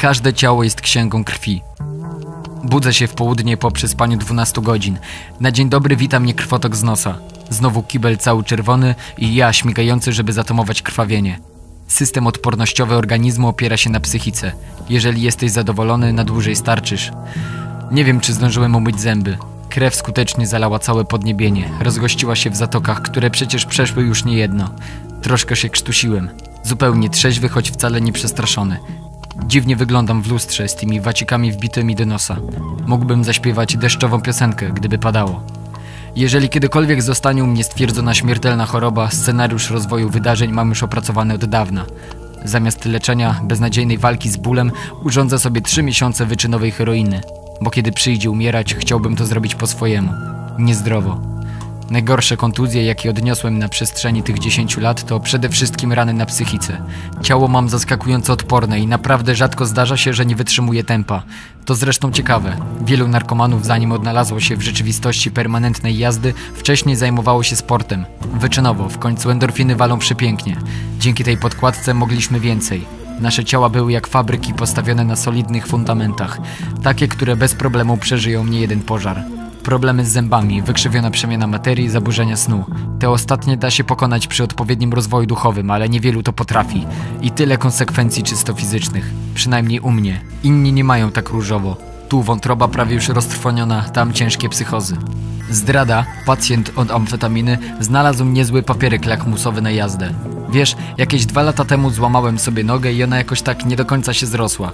Każde ciało jest księgą krwi. Budzę się w południe po przespaniu 12 godzin. Na dzień dobry wita mnie krwotok z nosa. Znowu kibel cały czerwony i ja śmigający, żeby zatamować krwawienie. System odpornościowy organizmu opiera się na psychice. Jeżeli jesteś zadowolony, na dłużej starczysz. Nie wiem, czy zdążyłem umyć zęby. Krew skutecznie zalała całe podniebienie. Rozgościła się w zatokach, które przecież przeszły już niejedno. Troszkę się krztusiłem. Zupełnie trzeźwy, choć wcale nie przestraszony. Dziwnie wyglądam w lustrze z tymi wacikami wbitymi do nosa. Mógłbym zaśpiewać deszczową piosenkę, gdyby padało. Jeżeli kiedykolwiek zostanie u mnie stwierdzona śmiertelna choroba, scenariusz rozwoju wydarzeń mam już opracowany od dawna. Zamiast leczenia beznadziejnej walki z bólem, urządzę sobie trzy miesiące wyczynowej heroiny, bo kiedy przyjdzie umierać, chciałbym to zrobić po swojemu. Niezdrowo. Najgorsze kontuzje, jakie odniosłem na przestrzeni tych 10 lat, to przede wszystkim rany na psychice. Ciało mam zaskakująco odporne i naprawdę rzadko zdarza się, że nie wytrzymuje tempa. To zresztą ciekawe. Wielu narkomanów, zanim odnalazło się w rzeczywistości permanentnej jazdy, wcześniej zajmowało się sportem. Wyczynowo, w końcu endorfiny walą przepięknie. Dzięki tej podkładce mogliśmy więcej. Nasze ciała były jak fabryki postawione na solidnych fundamentach, takie, które bez problemu przeżyją nie jeden pożar. Problemy z zębami, wykrzywiona przemiana materii, zaburzenia snu. Te ostatnie da się pokonać przy odpowiednim rozwoju duchowym, ale niewielu to potrafi. I tyle konsekwencji czysto fizycznych. Przynajmniej u mnie. Inni nie mają tak różowo. Tu wątroba prawie już roztrwoniona, tam ciężkie psychozy. Zdrada, pacjent od amfetaminy, znalazł niezły papierek lakmusowy na jazdę. Wiesz, jakieś dwa lata temu złamałem sobie nogę i ona jakoś tak nie do końca się zrosła.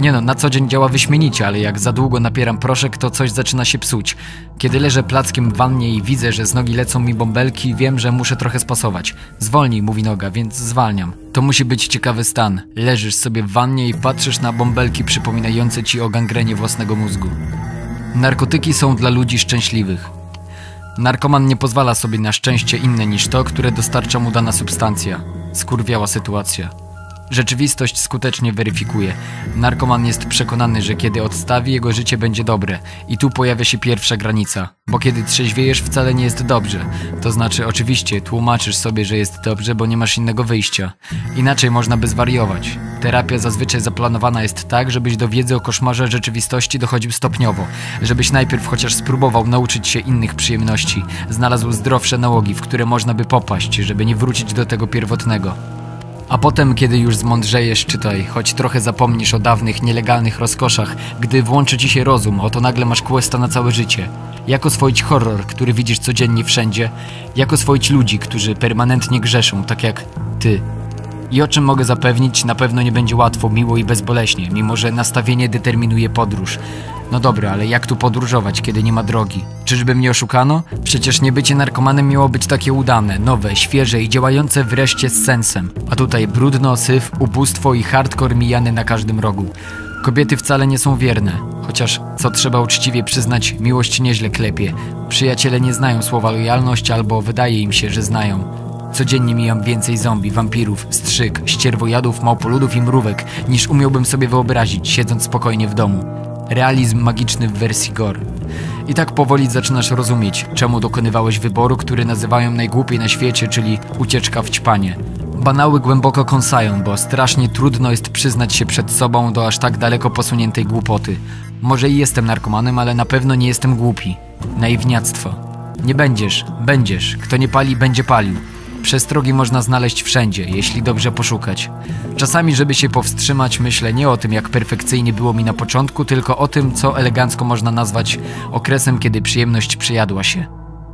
Nie no, na co dzień działa wyśmienicie, ale jak za długo napieram proszek, to coś zaczyna się psuć. Kiedy leżę plackiem w wannie i widzę, że z nogi lecą mi bąbelki, wiem, że muszę trochę spasować. Zwolnij, mówi noga, więc zwalniam. To musi być ciekawy stan. Leżysz sobie w wannie i patrzysz na bąbelki przypominające ci o gangrenie własnego mózgu. Narkotyki są dla ludzi szczęśliwych. Narkoman nie pozwala sobie na szczęście inne niż to, które dostarcza mu dana substancja. Skurwiała sytuacja. Rzeczywistość skutecznie weryfikuje. Narkoman jest przekonany, że kiedy odstawi, jego życie będzie dobre. I tu pojawia się pierwsza granica. Bo kiedy trzeźwiejesz, wcale nie jest dobrze. To znaczy, oczywiście, tłumaczysz sobie, że jest dobrze, bo nie masz innego wyjścia. Inaczej można by zwariować. Terapia zazwyczaj zaplanowana jest tak, żebyś do wiedzy o koszmarze rzeczywistości dochodził stopniowo. Żebyś najpierw chociaż spróbował nauczyć się innych przyjemności. Znalazł zdrowsze nałogi, w które można by popaść, żeby nie wrócić do tego pierwotnego. A potem, kiedy już zmądrzejesz, czytaj, choć trochę zapomnisz o dawnych, nielegalnych rozkoszach, gdy włączy ci się rozum, oto nagle masz questa na całe życie. Jak oswoić horror, który widzisz codziennie wszędzie? Jak oswoić ludzi, którzy permanentnie grzeszą, tak jak ty? I o czym mogę zapewnić, na pewno nie będzie łatwo, miło i bezboleśnie, mimo że nastawienie determinuje podróż. No dobra, ale jak tu podróżować, kiedy nie ma drogi? Czyżby mnie oszukano? Przecież niebycie narkomanem miało być takie udane, nowe, świeże i działające wreszcie z sensem. A tutaj brudno, syf, ubóstwo i hardcore mijany na każdym rogu. Kobiety wcale nie są wierne, chociaż, co trzeba uczciwie przyznać, miłość nieźle klepie. Przyjaciele nie znają słowa lojalność albo wydaje im się, że znają. Codziennie mijam więcej zombie, wampirów, strzyk, ścierwojadów, małpoludów i mrówek, niż umiałbym sobie wyobrazić, siedząc spokojnie w domu. Realizm magiczny w wersji gore. I tak powoli zaczynasz rozumieć, czemu dokonywałeś wyboru, który nazywają najgłupiej na świecie, czyli ucieczka w ćpanie. Banały głęboko kąsają, bo strasznie trudno jest przyznać się przed sobą do aż tak daleko posuniętej głupoty. Może i jestem narkomanem, ale na pewno nie jestem głupi. Naiwniactwo. Nie będziesz, będziesz. Kto nie pali, będzie palił. Przestrogi można znaleźć wszędzie, jeśli dobrze poszukać. Czasami, żeby się powstrzymać, myślę nie o tym, jak perfekcyjnie było mi na początku, tylko o tym, co elegancko można nazwać okresem, kiedy przyjemność przyjadła się.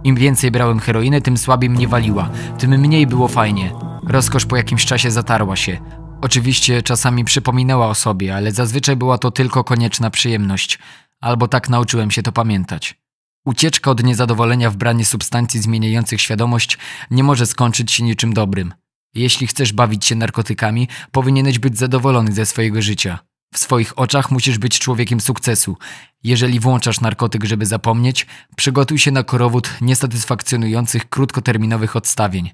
Im więcej brałem heroiny, tym słabiej mnie waliła, tym mniej było fajnie. Rozkosz po jakimś czasie zatarła się. Oczywiście czasami przypominała o sobie, ale zazwyczaj była to tylko konieczna przyjemność. Albo tak nauczyłem się to pamiętać. Ucieczka od niezadowolenia w branie substancji zmieniających świadomość nie może skończyć się niczym dobrym. Jeśli chcesz bawić się narkotykami, powinieneś być zadowolony ze swojego życia. W swoich oczach musisz być człowiekiem sukcesu. Jeżeli włączasz narkotyk, żeby zapomnieć, przygotuj się na korowód niesatysfakcjonujących krótkoterminowych odstawień.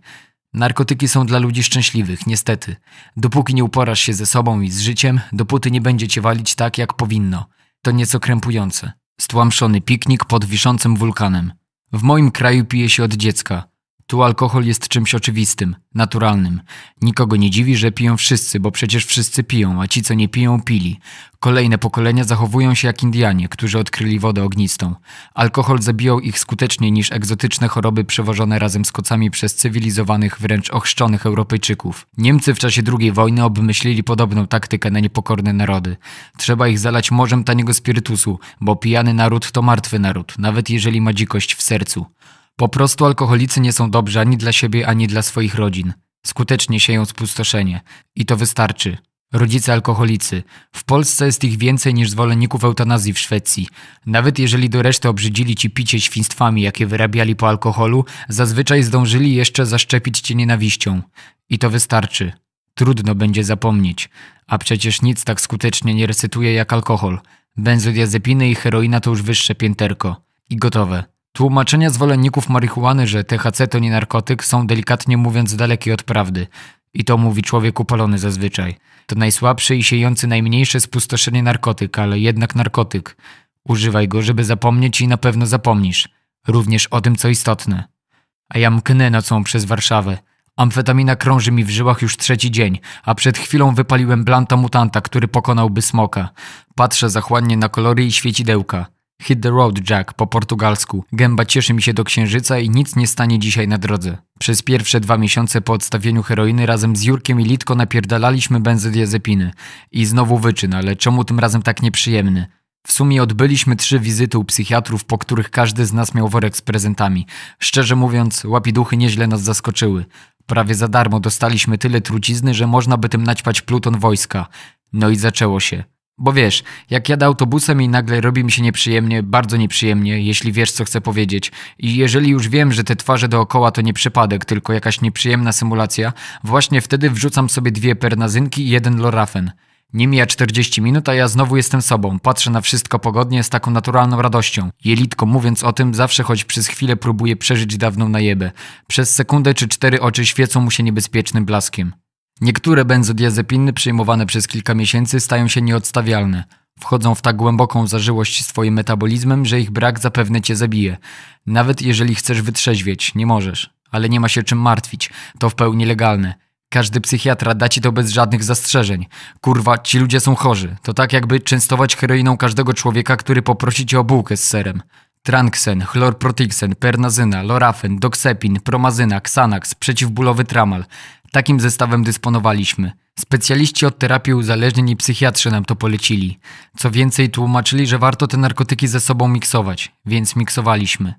Narkotyki są dla ludzi szczęśliwych, niestety. Dopóki nie uporasz się ze sobą i z życiem, dopóty nie będzie cię walić tak, jak powinno. To nieco krępujące. Stłamszony piknik pod wiszącym wulkanem. W moim kraju pije się od dziecka. Tu alkohol jest czymś oczywistym, naturalnym. Nikogo nie dziwi, że piją wszyscy, bo przecież wszyscy piją, a ci, co nie piją, pili. Kolejne pokolenia zachowują się jak Indianie, którzy odkryli wodę ognistą. Alkohol zabijał ich skuteczniej niż egzotyczne choroby przewożone razem z kocami przez cywilizowanych, wręcz ochrzczonych Europejczyków. Niemcy w czasie II wojny obmyślili podobną taktykę na niepokorne narody. Trzeba ich zalać morzem taniego spirytusu, bo pijany naród to martwy naród, nawet jeżeli ma dzikość w sercu. Po prostu alkoholicy nie są dobrzy ani dla siebie, ani dla swoich rodzin. Skutecznie sieją spustoszenie. I to wystarczy. Rodzice alkoholicy. W Polsce jest ich więcej niż zwolenników eutanazji w Szwecji. Nawet jeżeli do reszty obrzydzili ci picie świństwami, jakie wyrabiali po alkoholu, zazwyczaj zdążyli jeszcze zaszczepić cię nienawiścią. I to wystarczy. Trudno będzie zapomnieć. A przecież nic tak skutecznie nie recytuje jak alkohol. Benzodiazepiny i heroina to już wyższe pięterko. I gotowe. Tłumaczenia zwolenników marihuany, że THC to nie narkotyk, są delikatnie mówiąc dalekie od prawdy. I to mówi człowiek upalony zazwyczaj. To najsłabszy i siejący najmniejsze spustoszenie narkotyk, ale jednak narkotyk. Używaj go, żeby zapomnieć i na pewno zapomnisz. Również o tym, co istotne. A ja mknę nocą przez Warszawę. Amfetamina krąży mi w żyłach już trzeci dzień, a przed chwilą wypaliłem blanta mutanta, który pokonałby smoka. Patrzę zachłannie na kolory i świecidełka. Hit the road, Jack, po portugalsku. Gęba cieszy mi się do księżyca i nic nie stanie dzisiaj na drodze. Przez pierwsze dwa miesiące po odstawieniu heroiny razem z Jurkiem i Litko napierdalaliśmy benzodiazepiny. I znowu wyczyn, ale czemu tym razem tak nieprzyjemny? W sumie odbyliśmy trzy wizyty u psychiatrów, po których każdy z nas miał worek z prezentami. Szczerze mówiąc, łapiduchy nieźle nas zaskoczyły. Prawie za darmo dostaliśmy tyle trucizny, że można by tym naćpać pluton wojska. No i zaczęło się. Bo wiesz, jak jadę autobusem i nagle robi mi się nieprzyjemnie, bardzo nieprzyjemnie, jeśli wiesz co chcę powiedzieć, i jeżeli już wiem, że te twarze dookoła to nie przypadek, tylko jakaś nieprzyjemna symulacja, właśnie wtedy wrzucam sobie dwie pernazynki i jeden lorafen. Nie mija 40 minut, a ja znowu jestem sobą. Patrzę na wszystko pogodnie z taką naturalną radością. Jelitko mówiąc o tym, zawsze choć przez chwilę próbuje przeżyć dawną najebę. Przez sekundę czy cztery oczy świecą mu się niebezpiecznym blaskiem. Niektóre benzodiazepiny przyjmowane przez kilka miesięcy stają się nieodstawialne. Wchodzą w tak głęboką zażyłość swoim metabolizmem, że ich brak zapewne cię zabije. Nawet jeżeli chcesz wytrzeźwieć, nie możesz. Ale nie ma się czym martwić. To w pełni legalne. Każdy psychiatra da ci to bez żadnych zastrzeżeń. Kurwa, ci ludzie są chorzy. To tak jakby częstować heroiną każdego człowieka, który poprosi cię o bułkę z serem. Tranksen, chlorprotixen, pernazyna, lorafen, doxepin, promazyna, xanax, przeciwbólowy tramal. Takim zestawem dysponowaliśmy. Specjaliści od terapii uzależnień i psychiatrzy nam to polecili. Co więcej, tłumaczyli, że warto te narkotyki ze sobą miksować, więc miksowaliśmy.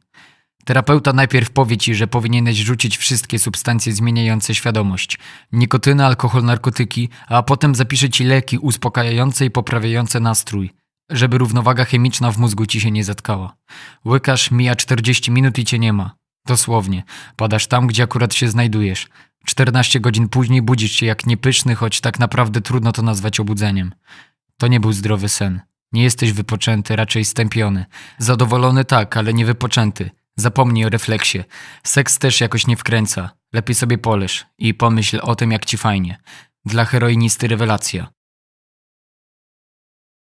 Terapeuta najpierw powie ci, że powinieneś rzucić wszystkie substancje zmieniające świadomość. Nikotyna, alkohol, narkotyki, a potem zapisze ci leki uspokajające i poprawiające nastrój, żeby równowaga chemiczna w mózgu ci się nie zatkała. Łykasz, mija 40 minut i cię nie ma. Dosłownie. Padasz tam, gdzie akurat się znajdujesz. 14 godzin później budzisz się jak niepyszny, choć tak naprawdę trudno to nazwać obudzeniem. To nie był zdrowy sen. Nie jesteś wypoczęty, raczej stępiony. Zadowolony tak, ale nie wypoczęty. Zapomnij o refleksie. Seks też jakoś nie wkręca. Lepiej sobie poleż i pomyśl o tym, jak ci fajnie. Dla heroinisty rewelacja.